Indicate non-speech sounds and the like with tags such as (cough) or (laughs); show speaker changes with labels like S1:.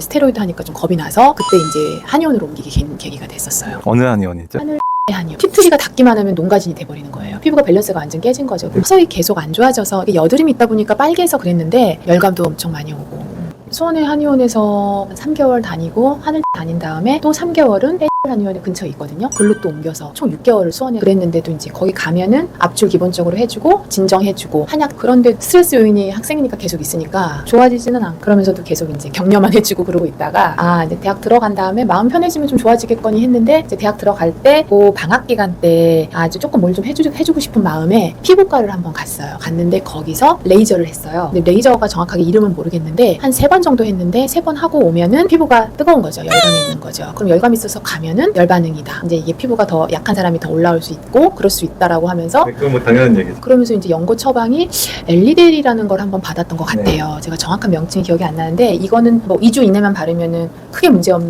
S1: 스테로이드 하니까 좀 겁이 나서 그때 이제 한의원으로 옮기게 된 계기가 됐었어요.
S2: 어느 한의원이죠?
S1: 한의원. 피투리가 닿기만 하면 농가진이 돼버리는 거예요. 피부가 밸런스가 완전 깨진 거죠. 서서히 계속 안 좋아져서 이게 여드름이 있다 보니까 빨개서 그랬는데 열감도 엄청 많이 오고 수원의 한의원에서 3개월 다니고 하늘 다닌 다음에 또 3개월은 한의원 근처에 있거든요. 글로 또 옮겨서 총 6개월을 수원에 그랬는데도 이제 거기 가면은 압출 기본적으로 해주고 진정해주고 한약 그런데 스트레스 요인이 학생이니까 계속 있으니까 좋아지지는 않고 그러면서도 계속 이제 격려만 (laughs) 해주고 그러고 있다가 아 이제 대학 들어간 다음에 마음 편해지면 좀 좋아지겠거니 했는데 이제 대학 들어갈 때 그 방학 기간 때 아주 조금 뭘 좀 해주, 해주고 싶은 마음에 피부과를 한번 갔어요. 갔는데 거기서 레이저를 했어요. 근데 레이저가 정확하게 이름은 모르겠는데 한 세 번 정도 했는데 세 번 하고 오면은 피부가 뜨거운 거죠. 열감이 있는 거죠. 그럼 열감이 있어서 가면은 열반응이다. 이제 이게 피부가 더 약한 사람이 더 올라올 수 있고 그럴 수 있다라고 하면서
S2: 그건 뭐 당연한 얘기죠.
S1: 그러면서 이제 연고 처방이 엘리델이라는 걸 한번 받았던 것 같아요. 제가 정확한 명칭이 기억이 안 나는데 이거는 뭐 2주 이내만 바르면은 크게 문제 없는